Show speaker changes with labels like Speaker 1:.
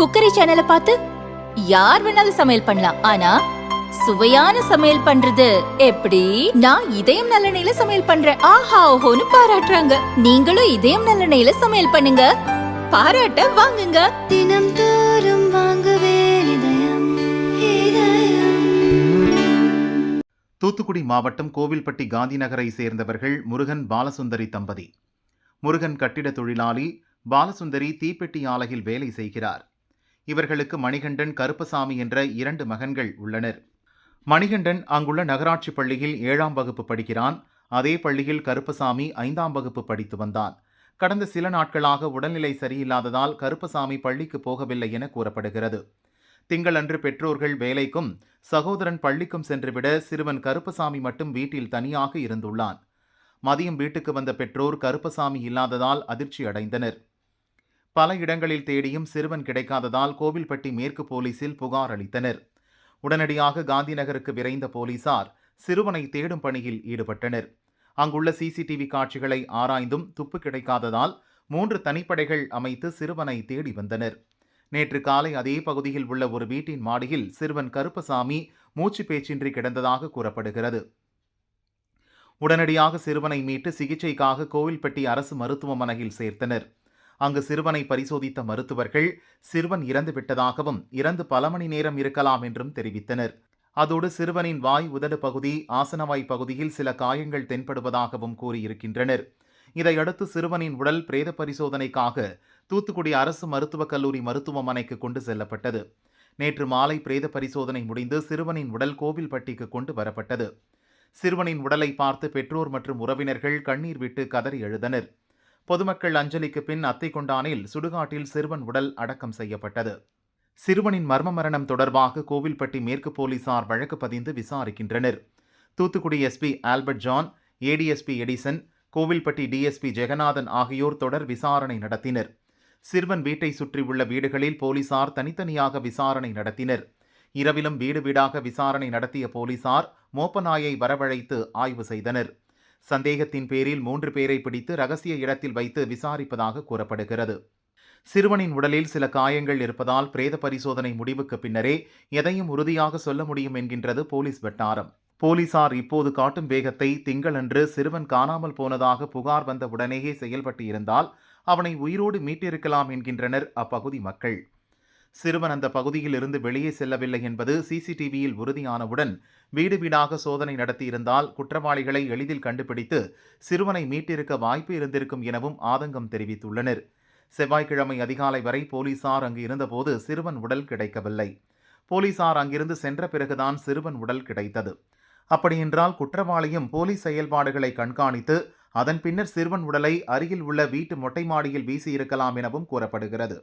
Speaker 1: Cookery சேனலை பார்த்து யார் வேணாலும் சமையல் பண்ணலாம். ஆனா சுவையான சமையல் பண்றது எப்படி? நான் இதயம் நல்லெண்ணெயில சமையல் பண்றேன். ஆஹா ஓஹோன்னு பாராட்டுறாங்க. நீங்களும் இதயம் நல்லெண்ணெயில சமையல் பண்ணுங்க. பாராட்ட வாங்குங்க.
Speaker 2: தினம் தோறும் வாங்குவே இதயம் இதயம்.
Speaker 3: தூத்துக்குடி மாவட்டம் கோவில்பட்டி காந்தி நகரை சேர்ந்தவர்கள் முருகன் பாலசுந்தரி தம்பதி. முருகன் கட்டிட தொழிலாளி பாலசுந்தரி தீப்பெட்டி ஆலையில் வேலை செய்கிறார். இவர்களுக்கு மணிகண்டன் கருப்பசாமி என்ற இரண்டு மகன்கள் உள்ளனர். மணிகண்டன் அங்குள்ள நகராட்சி பள்ளியில் ஏழாம் வகுப்பு படிக்கிறான். அதே பள்ளியில் கருப்பசாமி ஐந்தாம் வகுப்பு படித்து வந்தான். கடந்த சில நாட்களாக உடல்நிலை சரியில்லாததால் கருப்பசாமி பள்ளிக்கு போகவில்லை என கூறப்படுகிறது. திங்களன்று பெற்றோர்கள் வேலைக்கும் சகோதரன் பள்ளிக்கும் சென்றுவிட சிறுவன் கருப்பசாமி மட்டும் வீட்டில் தனியாக இருந்துள்ளான். மதியம் வீட்டுக்கு வந்த பெற்றோர் கருப்பசாமி இல்லாததால் அதிர்ச்சி அடைந்தனர் பல இடங்களில் தேடியும் சிறுவன் கிடைக்காததால் கோவில்பட்டி மேற்கு போலீசில் புகார் அளித்தனர். உடனடியாக காந்தி நகருக்கு விரைந்த போலீசார் சிறுவனை தேடும் பணியில் ஈடுபட்டனர். அங்குள்ள சிசிடிவி காட்சிகளை ஆராய்ந்தும் துப்பு கிடைக்காததால் மூன்று தனிப்படைகள் அமைத்து சிறுவனை தேடி வந்தனர். நேற்று காலை அதே பகுதியில் உள்ள ஒரு வீட்டின் மாடியில் சிறுவன் கருப்பசாமி மூச்சு பேச்சின்றி கிடந்ததாக கூறப்படுகிறது. உடனடியாக சிறுவனை மீட்டு சிகிச்சைக்காக கோவில்பட்டி அரசு மருத்துவமனையில் சேர்த்தனர். அங்கு சிறுவனை பரிசோதித்த மருத்துவர்கள் சிறுவன் இறந்து விட்டதாகவும் இறந்து பல மணி நேரம் இருக்கலாம் என்றும் தெரிவித்தனர். அதோடு சிறுவனின் வாய் உதடு பகுதி ஆசனவாய் பகுதியில் சில காயங்கள் தென்படுவதாகவும் கூறியிருக்கின்றனர். இதையடுத்து சிறுவனின் உடல் பிரேத பரிசோதனைக்காக தூத்துக்குடி அரசு மருத்துவக் கல்லூரி மருத்துவமனைக்கு கொண்டு செல்லப்பட்டது. நேற்று மாலை பிரேத பரிசோதனை முடிந்து சிறுவனின் உடல் கோவில்பட்டிக்கு கொண்டு வரப்பட்டது. சிறுவனின் உடலை பார்த்து பெற்றோர் மற்றும் உறவினர்கள் கண்ணீர் விட்டு கதறி எழுதனர் பொதுமக்கள் அஞ்சலிக்கு பின் அத்தைக்கொண்டானில் சுடுகாட்டில் சிறுவன் உடல் அடக்கம் செய்யப்பட்டது. சிறுவனின் மர்ம மரணம் தொடர்பாக கோவில்பட்டி மேற்கு போலீசார் வழக்கு பதிந்து விசாரிக்கின்றனர். Thoothukudi SP Albert John ADSP Edison Kovilpatti DSP Jeganathan ஆகியோர் தொடர் விசாரணை நடத்தினர். சிறுவன் வீட்டை சுற்றியுள்ள வீடுகளில் போலீசார் தனித்தனியாக விசாரணை நடத்தினர். இரவிலும் வீடு வீடாக விசாரணை நடத்திய போலீசார் மோப்பநாயை வரவழைத்து ஆய்வு செய்தனர். சந்தேகத்தின் பேரில் மூன்று பேரை பிடித்து ரகசிய இடத்தில் வைத்து விசாரிப்பதாக கூறப்படுகிறது. சிறுவனின் உடலில் சில காயங்கள் இருப்பதால் பிரேத பரிசோதனை முடிவுக்கு பின்னரே எதையும் உறுதியாக சொல்ல முடியும் என்கின்றது போலீஸ் வட்டாரம். போலீசார் இப்போது காட்டும் வேகத்தை திங்களன்று சிறுவன் காணாமல் போனதாக புகார் வந்த உடனேயே செயல்பட்டு இருந்தால் அவனை உயிரோடு மீட்டிருக்கலாம் என்கின்றனர் அப்பகுதி மக்கள். சிறுவன் அந்த பகுதியில் இருந்து வெளியே செல்லவில்லை என்பது சிசிடிவியில் உறுதியானவுடன் வீடு வீடாக சோதனை நடத்தியிருந்தால் குற்றவாளிகளை எளிதில் கண்டுபிடித்து சிறுவனை மீட்டிருக்க வாய்ப்பு இருந்திருக்கும் எனவும் ஆதங்கம் தெரிவித்துள்ளனர். செவ்வாய்க்கிழமை அதிகாலை வரை போலீசார் அங்கு இருந்தபோது சிறுவன் உடல் கிடைக்கவில்லை. போலீசார் அங்கிருந்து சென்ற பிறகுதான் சிறுவன் உடல் கிடைத்தது. அப்படியென்றால் குற்றவாளியும் போலீஸ் செயல்பாடுகளை கண்காணித்து அதன் பின்னர் சிறுவன் உடலை அருகில் உள்ள வீட்டு மொட்டை மாடியில் வீசியிருக்கலாம் எனவும் கூறப்படுகிறது.